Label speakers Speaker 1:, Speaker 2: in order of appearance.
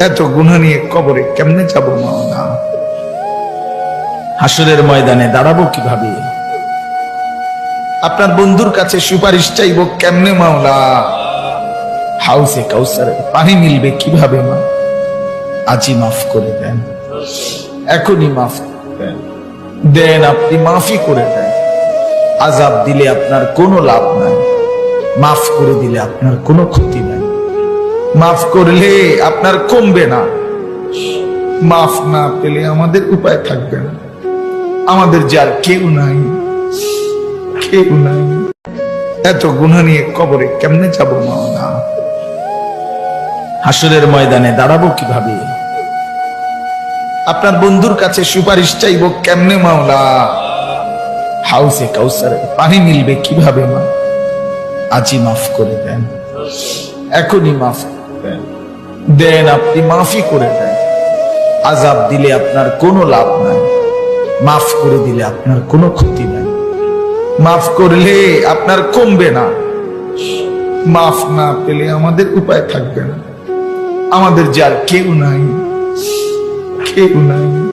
Speaker 1: এত গুণা নিয়ে কবরে কেমনে যাব মাওলা
Speaker 2: হাসরের ময়দানে দাঁড়াবো কীভাবে?
Speaker 1: আপনার বন্ধুর কাছে সুপারিশ চাইব কেমনে মাওলা?
Speaker 2: হাউসে কাউসারের
Speaker 1: পানি মিলবে কীভাবে মা?
Speaker 2: আজই মাফ করে দেন।
Speaker 1: এখনই মাফ দেন।
Speaker 2: দেন আপনি মাফই করে দেন। আজাব দিলে আপনার কোনো লাভ নাই। মাফ করে দিলে আপনার কোনো ক্ষতি নাই।
Speaker 1: মাফ করলে আপনার কমবে না। মাফ না পেলে আমাদের উপায় থাকবে না। আমাদের যার কেউ নাই কেউ নাই। এত গুণা নিয়ে কবরে কেমনে যাব মাওলা
Speaker 2: হাসরের ময়দানে দাঁড়াবো কীভাবে?
Speaker 1: আপনার বন্ধুর কাছে সুপারিশ চাইব কেমনে মাওলা?
Speaker 2: হাউসে কাউসারে
Speaker 1: পানি মিলবে কীভাবে মা?
Speaker 2: আজই মাফ করে দেন।
Speaker 1: এখনই মাফ দেন।
Speaker 2: দেন আপনি মাফি করে দেন। আজাব দিলে আপনার কোনো লাভ নাই। মাফ করে দিলে আপনার কোনো ক্ষতি নাই।
Speaker 1: মাফ করলে আপনার কমবে না। মাফ না পেলে আমাদের উপায় থাকবে না। আমাদের যার কেউ নাই কেউ নাই।